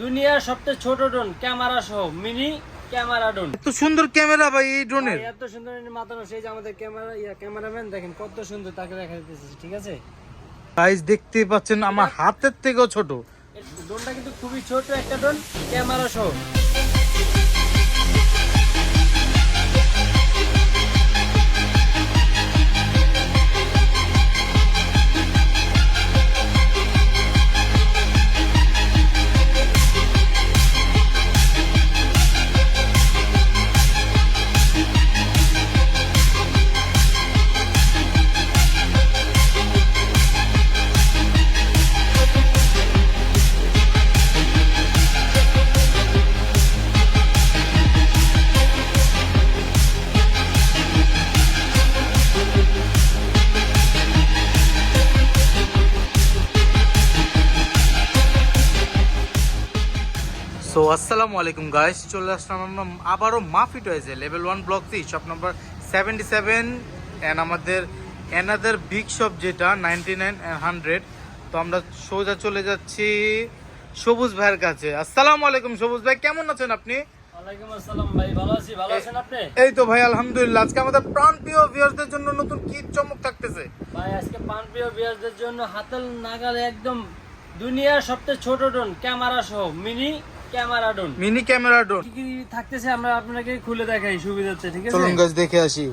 দুনিয়ার সবচেয়ে ছোট ড্রোন ক্যামেরা সহ মিনি ক্যামেরা ড্রোন। এত সুন্দর ক্যামেরা ভাই এই ড্রোনের। এত সুন্দর মাথা সেই যে আমাদের ক্যামেরা ইয়া ক্যামেরাম্যান দেখেন কত সুন্দর তাকে দেখা দিতেছে ঠিক আছে? গাইস দেখতে পাচ্ছেন আমার হাতের থেকেও ছোট। ড্রোনটা কিন্তু খুবই ছোট একটা ড্রোন ক্যামেরা সহ। আসসালামু আলাইকুম গাইস চলে আসলাম আমরা আবারও মাফিট হয়েছে level one block three shop number seventy seven and আমাদের অ্যানাদার বিগ শপ যেটা নাইনটি নাইন অ্যান্ড হান্ড্রেড তো আমরা সোজা চলে যাচ্ছি সবুজ ভাইয়ের কাছে। আসসালামু আলাইকুম সবুজ ভাই কেমন আছেন আপনি? ওয়ালাইকুম আসসালাম ভাই ভালো আছি ভালো আছেন আপনি? এই তো ভাই আলহামদুলিল্লাহ। আজকে আমাদের প্রাণ প্রিয় ভিউয়ারদের জন্য নতুন কি চমক থাকতেছে? ভাই আজকে জন্য হাতেল নাগালে একদম দুনিয়ার সবচেয়ে ছোট ড্রোন ক্যামেরা সহ mini camera drone. Mini camera drone. কি কি থাকতেছে আমরা আপনাকে খুলে দেখাই সুবিধা হচ্ছে ঠিক আছে? চলুন গাছ দেখে আসি।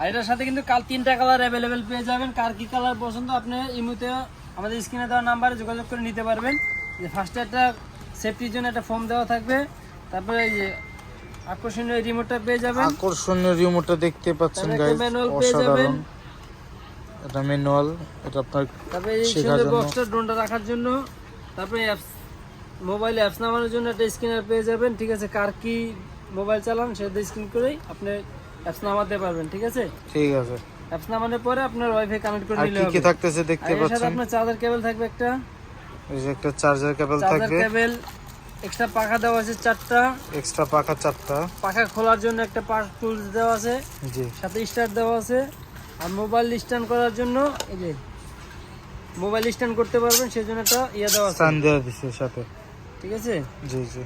আর এটার সাথে কিন্তু কাল তিনটা কালার অ্যাভেলেবেল পেয়ে যাবেন। কার কি কালার পছন্দ আপনি ইমুতে আমাদের স্ক্রিনে দেওয়া নাম্বারে যোগাযোগ করে নিতে পারবেন। যে ফার্স্টে একটা সেফটির জন্য একটা ফর্ম দেওয়া থাকবে। তারপরে এই যে আকর্ষণীয় রিমোটটা পেয়ে যাবেন। আকর্ষণীয় রিমোটটা দেখতে পাচ্ছেন তারপরে গাইস পেয়ে যাবেন। অসাধারণ। এটা ম্যানুয়াল এটা আপনার তারপরে এই সুন্দর বক্সটা ড্রোনটা রাখার জন্য। তারপরে অ্যাপস মোবাইলে অ্যাপস নামানোর জন্য একটা স্ক্রিনার পেয়ে যাবেন ঠিক আছে? কার কি মোবাইল চালান সেটা স্ক্রিন করেই আপনি অ্যাপস নামাতে পারবেন ঠিক আছে? ঠিক আছে। অ্যাপস নামানোর পরে আপনার ওয়াইফাই কানেক্ট করে আর নিলে কি কি থাকতেছে দেখতে সাথে পাচ্ছেন? আপনার চার্জার কেবল থাকবে একটা। এই যে একটা চার্জার কেবল থাকবে। চার্জার কেবল এক্সট্রা পাখা দেওয়া আছে চারটা। এক্সট্রা পাখা চারটা। পাখা খোলার জন্য একটা পাক টুলস দেওয়া আছে। জি। সাথে স্টার্ট দেওয়া আছে। আর মোবাইল স্ট্যান্ড করার জন্য এই যে মোবাইল স্ট্যান্ড করতে পারবেন সেই জন্য একটা ইয়া দেওয়া আছে। স্টান দেওয়া দিছে সাথে। ঠিক আছে? জি জি।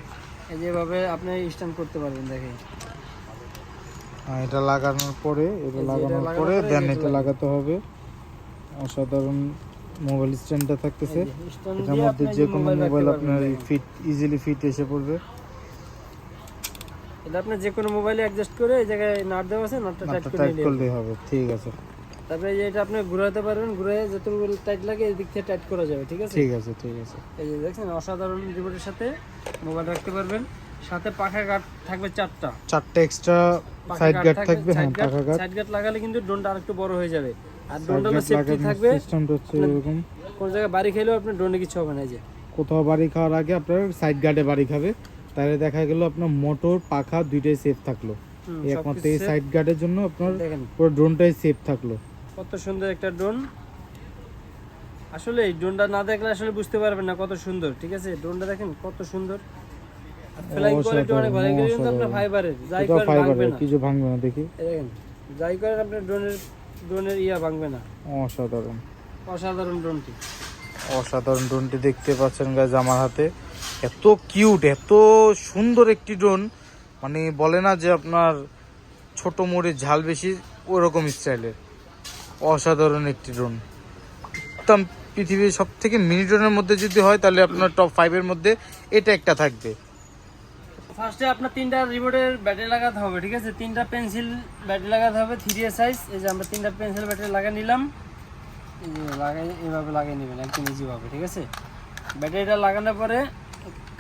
এই যেভাবে আপনি স্ট্যান্ড করতে পারবেন দেখেন। হ্যাঁ, এটা লাগানোর পরে এটা লাগানোর পরে দেন এটা লাগাতে হবে। অসাধারণ মোবাইল স্ট্যান্ডটা থাকতেছে। এটার মধ্যে যে কোনো মোবাইল আপনার ফিট ইজিলি ফিট এসে পড়বে। এটা আপনি যে কোনো মোবাইলে অ্যাডজাস্ট করে এই জায়গায় নাট দেওয়া আছে নাটটা টাইট করে টাইট নিলে করলেই হবে ঠিক আছে। তারপরে এটা আপনি ঘুরাতে পারবেন ঘুরে যতটুকু টাইট লাগে এই দিক থেকে টাইট করা যাবে ঠিক আছে? ঠিক আছে ঠিক আছে। এই যে দেখছেন অসাধারণ রিমোটের সাথে মোবাইল রাখতে পারবেন। সাথে পাখা গার্ড থাকবে চারটা। চারটে এক্সট্রা সাইড গার্ড থাকবে হ্যাঁ পাখা গার্ড সাইড গার্ড লাগালে কিন্তু ড্রোনটা আরেকটু বড় হয়ে যাবে। আর ড্রোনটা সেফটি থাকবে। সিস্টেমটা হচ্ছে এরকম। কোন জায়গায় বাড়ি খেলেও আপনার ড্রোনে কিছু হবে না এই যে। কোথাও বাড়ি খাওয়ার আগে আপনার সাইড গার্ডে বাড়ি খাবে। তাহলে দেখা গেল আপনার মোটর পাখা দুইটাই সেফ থাকল। এই একমাত্র এই সাইড গার্ডের জন্য আপনার পুরো ড্রোনটাই সেফ থাকল। কত সুন্দর একটা ড্রোন আসলে এই ড্রোনটা না দেখলে আসলে বুঝতে পারবেন না কত সুন্দর ঠিক আছে? ড্রোনটা দেখেন কত সুন্দর। ফ্লাইং কোয়ালিটি অনেক ভালো কিন্তু আপনার ফাইবারের যাই করেন ভাঙবে না। কিছু ভাঙবে না দেখি। দেখেন যাই করেন আপনার ড্রোনের ড্রোনের ইয়া ভাঙবে না। অসাধারণ। অসাধারণ ড্রোনটি অসাধারণ ড্রোনটি দেখতে পাচ্ছেন আমার হাতে। এত কিউট এত সুন্দর একটি ড্রোন মানে বলে না যে আপনার ছোট মোড়ে ঝাল বেশি ওরকম স্টাইলের অসাধারণ একটি ড্রোন একদম পৃথিবীর সব থেকে মিনি ড্রোনের মধ্যে যদি হয় তাহলে আপনার টপ ফাইভের মধ্যে এটা একটা থাকবে। ফার্স্টে আপনার তিনটা রিমোটের ব্যাটারি লাগাতে হবে ঠিক আছে? তিনটা পেন্সিল ব্যাটারি লাগাতে হবে থ্রি এ সাইজ এই যে আমরা তিনটা পেন্সিল ব্যাটারি লাগিয়ে নিলাম। লাগাই এভাবে লাগিয়ে নেবেন একদম ইজিভাবে ঠিক আছে? ব্যাটারিটা লাগানোর পরে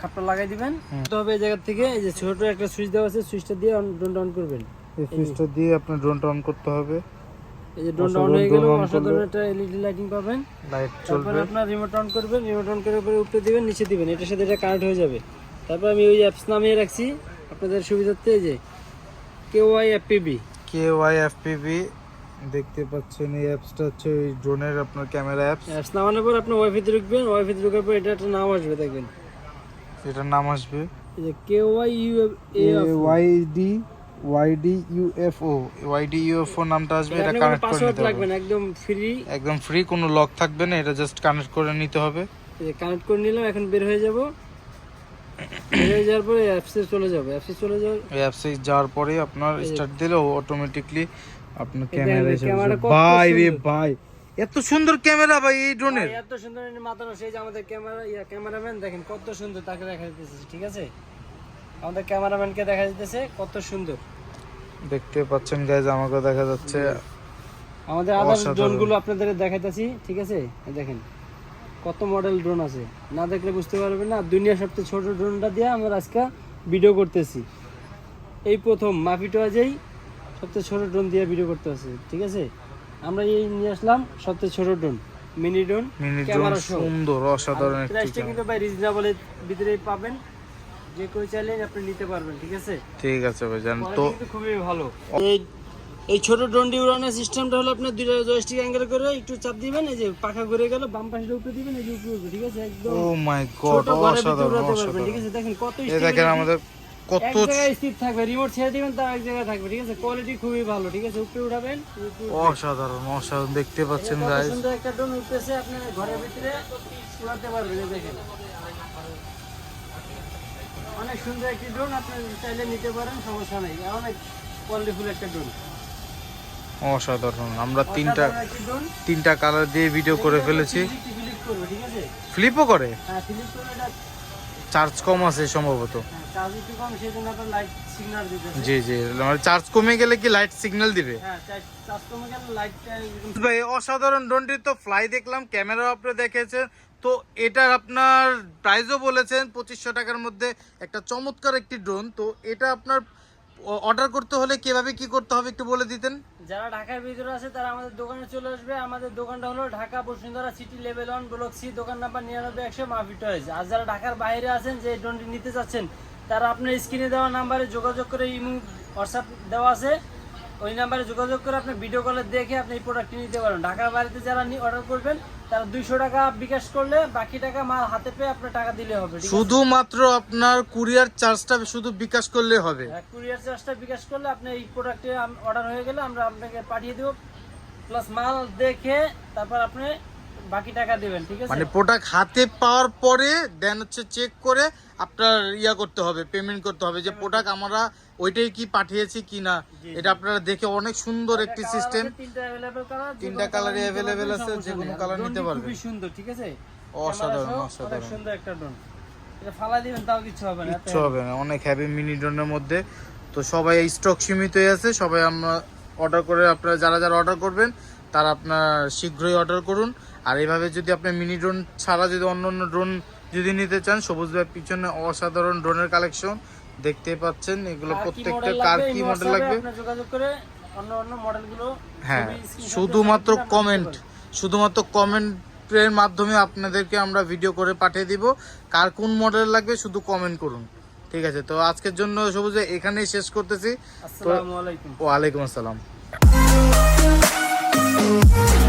খাপটা লাগাই দিবেন। তবে এই জায়গা থেকে এই যে ছোট একটা সুইচ দেওয়া আছে সুইচটা দিয়ে অন ড্রোনটা অন করবেন। এই সুইচটা দিয়ে আপনার ড্রোনটা অন করতে হবে। এই যে ড্রোনটা অন হয়ে গেল অসাধারণ একটা এলইডি লাইটিং পাবেন। লাইট চলবে। আপনার রিমোট অন করবেন রিমোট অন করে উপরে উপরে দিবেন নিচে দিবেন। এটার সাথে এটা কানেক্ট হয়ে যাবে। তারপর আমি ওই অ্যাপস নামিয়ে রাখছি। আপনাদের সুবিধার্থে এই যে K Y FPV K Y F দেখতে পাচ্ছেন এই অ্যাপসটা হচ্ছে ওই ড্রোনের আপনার ক্যামেরা অ্যাপস অ্যাপস নামানোর পর আপনি ওয়াইফাইতে ঢুকবেন ওয়াইফাইতে ঢুকার পর এটা একটা নাম আসবে দেখবেন। এটার নাম আসবে এই যে K Y U A YD YD UFO YD UFO নামটা আসবে এটা কানেক্ট করে নিতে লাগবে না একদম ফ্রি একদম ফ্রি কোনো লক থাকবে না এটা জাস্ট কানেক্ট করে নিতে হবে। কানেক্ট করে নিলাম এখন বের হয়ে যাব। হয়ে যাওয়ার পরে অ্যাপসে চলে যাবে। অ্যাপসে চলে যাবে এই অ্যাপসে যাওয়ার পরে আপনার স্টার্ট দিলে অটোমেটিকলি আপনার ক্যামেরা এসে ক্যামেরা ভাই রে ভাই এত সুন্দর ক্যামেরা ভাই এই ড্রোনের এত সুন্দর মাথানো সেই যে আমাদের ক্যামেরা ইয়া ক্যামেরাম্যান দেখেন কত সুন্দর তাকে দেখা যেতেছে ঠিক আছে? আমাদের ক্যামেরাম্যানকে দেখা যেতেছে কত সুন্দর। দেখতে পাচ্ছেন গাইজ আমাকে দেখা যাচ্ছে। আমাদের অসাধারণ। ড্রোনগুলো আপনাদের দেখাইতেছি ঠিক আছে? দেখেন কত মডেল ড্রোন আছে। না দেখলে বুঝতে পারবেন না দুনিয়ার সবচেয়ে ছোট ড্রোনটা দিয়ে আমরা আজকে ভিডিও করতেছি। এই প্রথম মাফিটো আজেই সবচেয়ে ছোট ড্রোন দিয়ে ভিডিও করতেছি ঠিক আছে? আমরা এই নিয়ে আসলাম সবচেয়ে ছোট ড্রোন মিনি ড্রোন ক্যামেরা সুন্দর অসাধারণ একটি প্রাইসটা কিন্তু ভাই রিজনেবলের ভিতরেই পাবেন। যে আপনি নিতে পারবেন ঠিক আছে? ঠিক আছে ভাই তো খুবই ভালো। এই এই ছোট ড্রোনটি উড়ানোর সিস্টেমটা হলো আপনার দুইটা জয়স্টিক অ্যাঙ্গেল করে একটু চাপ দিবেন এই যে পাখা ঘুরে গেল বাম পাশে উপরে দিবেন এই যে উপরে উঠবে, ঠিক আছে? একদম ও মাই গড ছোট ঘরের ভিতরে অসাধারণ অসাধারণ। ঠিক আছে? দেখেন কত এই দেখেন আমাদের কত এক স্থির থাকবে রিমোট ছেড়ে দিবেন তার এক জায়গায় থাকবে ঠিক আছে? কোয়ালিটি খুবই ভালো ঠিক আছে? উপরে উঠাবেন অসাধারণ অসাধারণ দেখতে পাচ্ছেন সুন্দর একটা ড্রোন উঠতেছে আপনি ঘরের ভিতরে উড়াতে পারবেন দেখেন। অনেক সুন্দর একটি ড্রোন আপনি চাইলে নিতে পারেন সমস্যা নেই। অনেক কোয়ালিটিফুল একটা ড্রোন অসাধারণ। আমরা তিনটা তিনটা কালার দিয়ে ভিডিও করে ফেলেছি। ফ্লিপও করে? হ্যাঁ ফ্লিপ করে এটা চার্জ কম আছে সম্ভবত। হ্যাঁ জি জি মানে চার্জ কমে গেলে কি লাইট সিগন্যাল দিবে? হ্যাঁ ভাই অসাধারণ ড্রোনটি তো ফ্লাই দেখলাম ক্যামেরাও আপনি দেখেছেন তো এটার আপনার প্রাইসও বলেছেন পঁচিশশো টাকার মধ্যে একটা চমৎকার একটি ড্রোন তো এটা আপনার অর্ডার করতে হলে কীভাবে কি করতে হবে একটু বলে দিতেন? যারা ঢাকার ভিতরে আছে, তারা আমাদের দোকানে চলে আসবে। আমাদের দোকানটা হলো Dhaka Bashundhara City level one, block C, দোকান নাম্বার নিরানব্বই, একশো মাফি টয়েজ। আর যারা ঢাকার বাইরে আছেন, যে ড্রোনটি নিতে চাচ্ছেন, তারা আপনার স্ক্রিনে দেওয়া নাম্বারে যোগাযোগ করে ইমু হোয়াটসঅ্যাপ দেওয়া আছে। ওই নাম্বারে যোগাযোগ করে আপনি ভিডিও কলে দেখে আপনি এই প্রোডাক্টটি নিতে পারেন। ঢাকার বাড়িতে যারা অর্ডার করবেন তারা দুইশো টাকা বিকাশ করলে বাকি টাকা মাল হাতে পেয়ে আপনার টাকা দিলে হবে শুধুমাত্র আপনার কুরিয়ার চার্জটা শুধু বিকাশ করলে হবে। কুরিয়ার চার্জটা বিকাশ করলে আপনি এই প্রোডাক্টে অর্ডার হয়ে গেলে আমরা আপনাকে পাঠিয়ে দেবো। প্লাস মাল দেখে তারপর আপনি বাকি টাকা দেবেন ঠিক আছে? মানে প্রোডাক্ট হাতে পাওয়ার পরে দেন হচ্ছে চেক করে আপনার ইয়া করতে হবে পেমেন্ট করতে হবে যে প্রোডাক্ট আমরা ওইটাই কি পাঠিয়েছি কি না এটা আপনারা দেখে অনেক সুন্দর একটি সিস্টেম তিনটা available color, যে তিনটা কোনো colour colour ই নিতে available পারবেন, আছে, যে কোনো আর নিতে টি খুবই সুন্দর ঠিক আছে? অসাধারণ, অসাধারণ। সুন্দর একটা ড্রোন এটা ফালা দিবেন তাও কিছু হবে না কিচ্ছু হবে না অনেক হ্যাভি মিনি ড্রোনের মধ্যে। তো সবাই স্টক সীমিতই আছে সবাই আমরা অর্ডার করে আপনারা যারা যারা অর্ডার করবেন তারা আপনার শীঘ্রই অর্ডার করুন। আর এইভাবে যদি আপনি মিনি ড্রোন ছাড়া যদি অন্য অন্য ড্রোন যদি নিতে চান সবুজ ভাই পিছনে অসাধারণ ড্রোনের কালেকশন দেখতে পাচ্ছেন। এগুলো প্রত্যেকটা কার কি মডেল লাগবে? যোগাযোগ করে অন্য অন্য মডেলগুলো হ্যাঁ শুধুমাত্র কমেন্ট শুধুমাত্র কমেন্টের মাধ্যমে আপনাদেরকে আমরা ভিডিও করে পাঠিয়ে দিব। কার কোন মডেল লাগবে শুধু কমেন্ট করুন। ঠিক আছে তো আজকের জন্য সবুজ এখানেই শেষ করতেছি। ওয়ালাইকুম আসসালাম। Thank